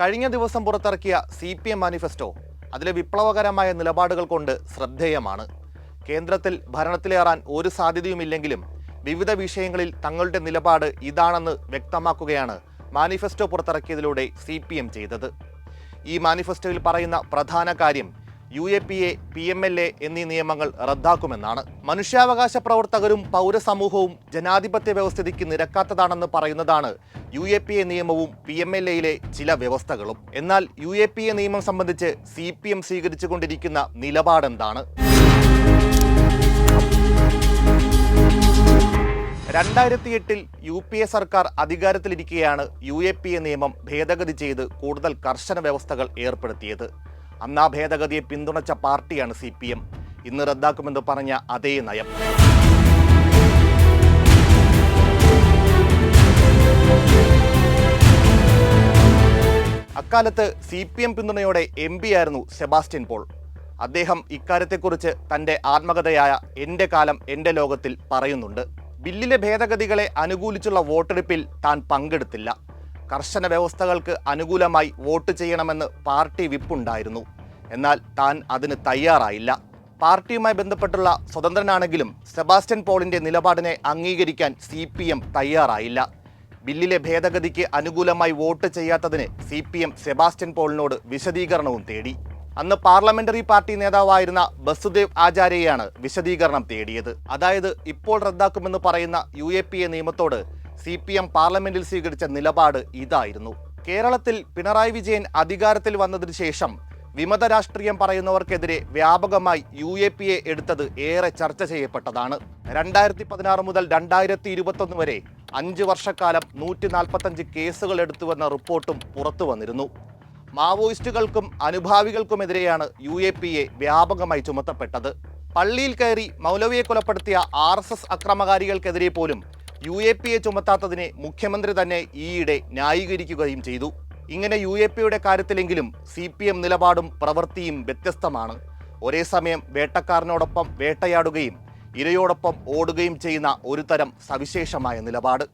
കഴിഞ്ഞ ദിവസം പുറത്തിറക്കിയ സി പി എം മാനിഫെസ്റ്റോ അതിലെ വിപ്ലവകരമായ നിലപാടുകൾ കൊണ്ട് ശ്രദ്ധേയമാണ്. കേന്ദ്രത്തിൽ ഭരണത്തിലേറാൻ ഒരു സാധ്യതയുമില്ലെങ്കിലും വിവിധ വിഷയങ്ങളിൽ തങ്ങളുടെ നിലപാട് ഇതാണെന്ന് വ്യക്തമാക്കുകയാണ് മാനിഫെസ്റ്റോ പുറത്തിറക്കിയതിലൂടെ സി ചെയ്തത്. ഈ മാനിഫെസ്റ്റോയിൽ പറയുന്ന പ്രധാന കാര്യം U A P A P M L A എന്നീ നിയമങ്ങൾ റദ്ദാക്കുമെന്നാണ്. മനുഷ്യാവകാശ പ്രവർത്തകരും പൗരസമൂഹവും ജനാധിപത്യ വ്യവസ്ഥിതിക്ക് നിരക്കാത്തതാണെന്ന് പറയുന്നതാണ് യു എ പി എ നിയമവും പി എം എൽ എയിലെ ചില വ്യവസ്ഥകളും. എന്നാൽ യു എ പി എ നിയമം സംബന്ധിച്ച് സി പി എം സ്വീകരിച്ചുകൊണ്ടിരിക്കുന്ന നിലപാടെന്താണ്? രണ്ടായിരത്തി എട്ടിൽ യു പി എ സർക്കാർ അധികാരത്തിലിരിക്കെയാണ് യു എ പി എ നിയമം ഭേദഗതി ചെയ്ത് കൂടുതൽ കർശന വ്യവസ്ഥകൾ ഏർപ്പെടുത്തിയത്. അന്ന് ഭേദഗതിയെ പിന്തുണച്ച പാർട്ടിയാണ് സി പി എം. ഇന്ന് റദ്ദാക്കുമെന്ന് പറഞ്ഞ അതേ നയം. അക്കാലത്ത് സി പി എം പിന്തുണയോടെ എം പി ആയിരുന്നു സെബാസ്റ്റ്യൻ പോൾ. അദ്ദേഹം ഇക്കാര്യത്തെക്കുറിച്ച് തന്റെ ആത്മകഥയായ എന്റെ കാലം എന്റെ ലോകത്തിൽ പറയുന്നുണ്ട്. ബില്ലിലെ ഭേദഗതികളെ അനുകൂലിച്ചുള്ള വോട്ടെടുപ്പിൽ താൻ പങ്കെടുത്തില്ല. കർശന വ്യവസ്ഥകൾക്ക് അനുകൂലമായി വോട്ട് ചെയ്യണമെന്ന് പാർട്ടി വിപ്പുണ്ടായിരുന്നു. എന്നാൽ താൻ അതിന് തയ്യാറായില്ല. പാർട്ടിയുമായി ബന്ധപ്പെട്ടുള്ള സ്വതന്ത്രനാണെങ്കിലും സെബാസ്റ്റ്യൻ പോളിന്റെ നിലപാടിനെ അംഗീകരിക്കാൻ സി പി എം തയ്യാറായില്ല. ബില്ലിലെ ഭേദഗതിക്ക് അനുകൂലമായി വോട്ട് ചെയ്യാത്തതിന് സി പി എം സെബാസ്റ്റ്യൻ പോളിനോട് വിശദീകരണവും തേടി. അന്ന് പാർലമെന്ററി പാർട്ടി നേതാവായിരുന്ന ബസുദേവ് ആചാര്യയാണ് വിശദീകരണം തേടിയത്. അതായത് ഇപ്പോൾ റദ്ദാക്കുമെന്ന് പറയുന്ന യു നിയമത്തോട് സി പി എം പാർലമെന്റിൽ സ്വീകരിച്ച നിലപാട് ഇതായിരുന്നു. കേരളത്തിൽ പിണറായി വിജയൻ അധികാരത്തിൽ വന്നതിന് ശേഷം വിമത രാഷ്ട്രീയം പറയുന്നവർക്കെതിരെ വ്യാപകമായി യു എ പി എ എടുത്തത് ഏറെ ചർച്ച ചെയ്യപ്പെട്ടതാണ്. രണ്ടായിരത്തി പതിനാറ് മുതൽ രണ്ടായിരത്തി ഇരുപത്തൊന്ന് വരെ അഞ്ച് വർഷക്കാലം നൂറ്റി നാൽപ്പത്തഞ്ച് കേസുകൾ എടുത്തുവെന്ന റിപ്പോർട്ടും പുറത്തു വന്നിരുന്നു. മാവോയിസ്റ്റുകൾക്കും അനുഭാവികൾക്കുമെതിരെയാണ് യു എ പി എ വ്യാപകമായി ചുമത്തപ്പെട്ടത്. പള്ളിയിൽ കയറി മൗലവിയെ കൊലപ്പെടുത്തിയ ആർ എസ് എസ് അക്രമകാരികൾക്കെതിരെ പോലും യു എ പി എ ചുമത്താത്തതിനെ മുഖ്യമന്ത്രി തന്നെ ഈയിടെ ന്യായീകരിക്കുകയും ചെയ്തു. ഇങ്ങനെ യു എ പിയുടെ കാര്യത്തിലെങ്കിലും സി പി എം നിലപാടും പ്രവൃത്തിയും വ്യത്യസ്തമാണ്. ഒരേ സമയം വേട്ടക്കാരനോടൊപ്പം വേട്ടയാടുകയും ഇരയോടൊപ്പം ഓടുകയും ചെയ്യുന്ന ഒരു തരം സവിശേഷമായ നിലപാട്.